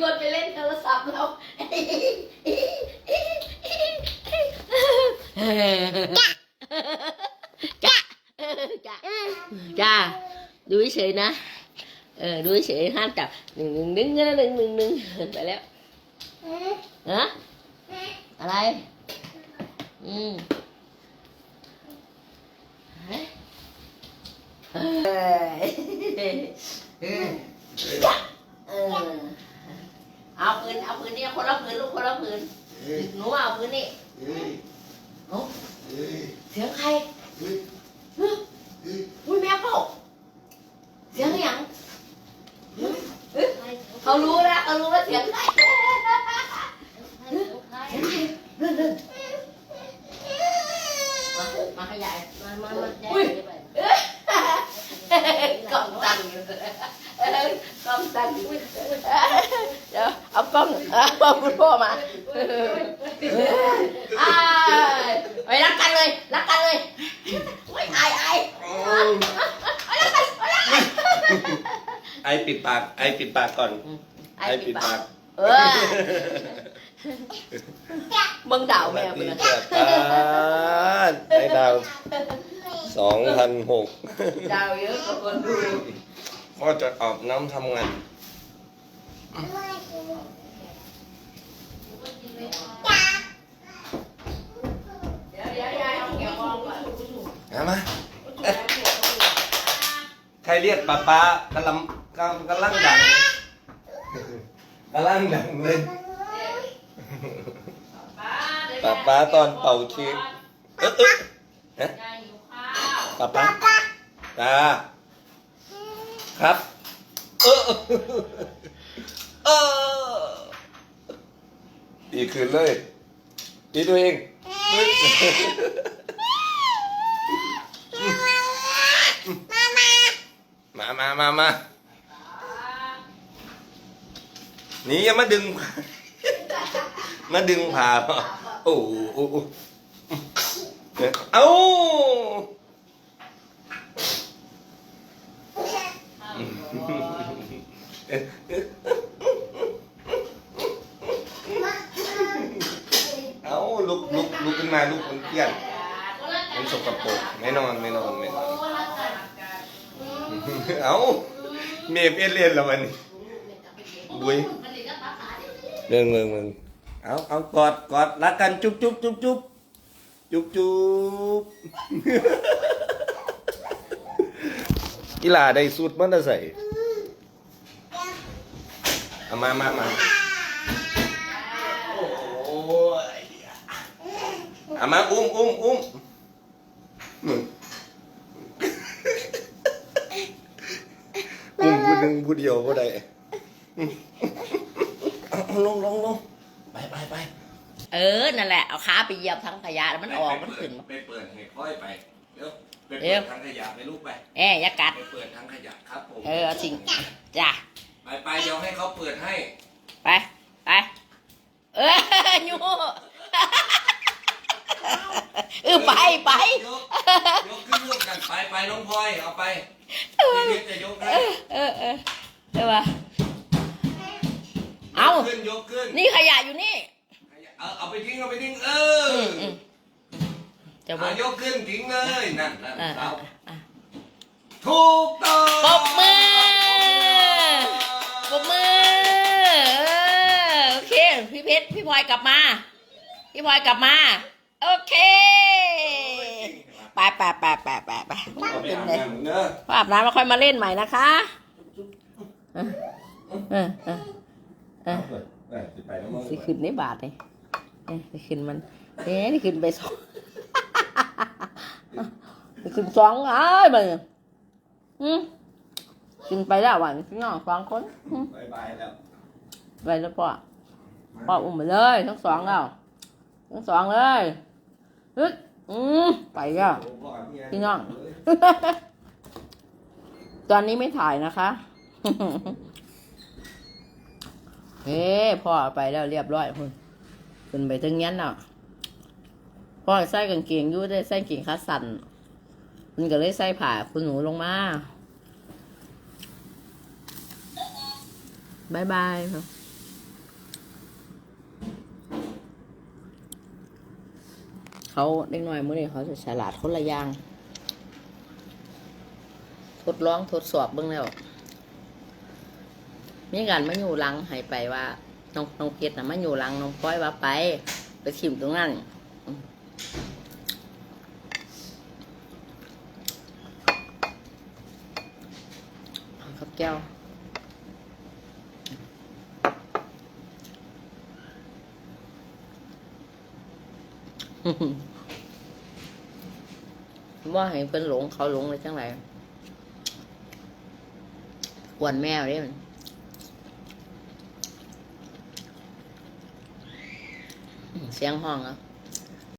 คนไปเล่นโทรศัพท์แล้วจ้าจ้าจ้าดูเฉยนะ เออ ดูเฉยห้ามจับหนึ่งหนึ่งหนึ่งหนึ่งหนึ่งหนึ่งหนึ่งไปแล้วฮะอะไร อืมเฮ้ยเอ้ยเออเออเอาปืนเอาปืนนี่ คนละปืนลูกคนละปืนหนูเอาปืนนี่เอ้าเสียงใครอุ้ยแม่เปล่าเสียงอหย่างเอ๊ะเขารู้นะเขารู้ว่าเสียงใครเสียงใครเรื่องเรื่องมามาขยายมามามาแดอุ้ยงไปกล้องตั้งอยู่เออกล้องตั้งอยู่ เดี๋ยวเอากล้องเอาคุณพ่อมาอ้ายไปรักกันเลย รักกันเลยโอ้ยอายอายไอปิดปาก ไอปิดปากก่อนอาไอยปิดปาก เออเบิ่งดาวแม่สมึวังสดีนะจ้าป้าได้ดาวสองพันหกดาวเยอะกว่าคนดูพ่อจะออกน้ำทำงาน เอามามใครเรียกป้าป้ากำลังกำกำลังดังกำลังดังเลยป้าป้าตอนเป่าเค้กเอ๊ะเอ๊ะเอ๊ะยายหิวข้าวป้าป้าตาครับเออ เออดีคืนเลยดีตัวเองมามามามานี่อย่ามาดึง มาดึงผ่าโอ้โหโอ้โหเอ้าเอ้า ลุกขึ้นมาลุกมันเตี้ยนมันสกปรกไม่นอนไม่นอนไม่นอนเอาเมย์เพี้ยนเรียนล้วมันบุยเรื่องเมืองมึงเอาเอากอดกอดรักกันจุ๊บจุ๊บจุ๊บจุ๊บจุ๊บจุ๊บกีฬาได้สุดมันจะใส่เอามามามาโอ้ยเอามาอุ้มอุ้มอุ้มมึงอุ้มผู้หนึ่งผู้เดียวก็ได้เอาเอาลงลงลงไปไปไปเออ นั่นแหละ เอาขาไปเหยียบทั้งขยะแล้วมันออก มันขึ้นมาไปเปิดให้ค่อยไปเดี๋ยวไปเดี๋เปิยวดทางขยะไปลูกไปแอบอย่ากัด ไปเปิดทางขยะครับผม เออเอาสิ่งจ้ะ ไปไปเดี๋ยวให้เขาเปิดให้ ไป ไป เออยู เออไปไปยกยกขึ้นร่วมกันไปไปน้องพลอยเอาไปพี่เพชรจะยกให้เออเออเดี๋ยวว่าเอาขึ้นยกขึ้นนี่ขยะอยู่นี่เอาเอาไปทิ้งเอาไปทิ้งเออจะบอเอากยกขึ้นทิ้งเลยนั่นนั่นเอาถูกต้องปบมือปบมือโอเคพี่เพชรพี่พลอยกลับมา พี่พลอยกลับมา โอเคไปไปไปไปไปไปเอาไปเป็นอาบไงน้ำเนอะพออาบน้ำแล้วค่อยมาเล่นใหม่นะคะเออเออเออเออเออไปแล้วมั้งสิขึ้นในบาทเลยเอ๊ะสิขึ้นมันเอ๊ะนี่ขึ้นไปสองสิขึ้นสองอ้ายไปอืมขึ้นไปแล้ววันพี่น้องสองคนอืมบายบายแล้วไปแล้วพ่อพ่ออุ้มไปเลยทั้งสองแล้วทั้งสองเลย ฮึดอืมไปแล้วพี่น้อง ตอนนี้ไม่ถ่ายนะคะเฮ้พ่อไปแล้วเรียบร้อยคุณขึ้นไปถึงยันแล้วพ่อใส่กางเกงยู่ได้ใส่กางเกงขาสั้นมันก็เลยใส่ผ้าคุณหนูลงมาบายบายครับ เขาเด็กน้อยเมื่อนี้เขาจะฉลาดคนละอย่าง ทดลองทดสอบเบิ่งแล้ว มีการมาอยู่หลังให้ไปว่าน้องน้องเพชรนะมาอยู่หลังน้องพ้อยว่าไป ไปชิมตรงนั้นอืมเอาครับแก้ว ว่าให้เพิ่นหลงเขาหลงเลยจังไรกวนแมวเด้มันเสียงห้องอะ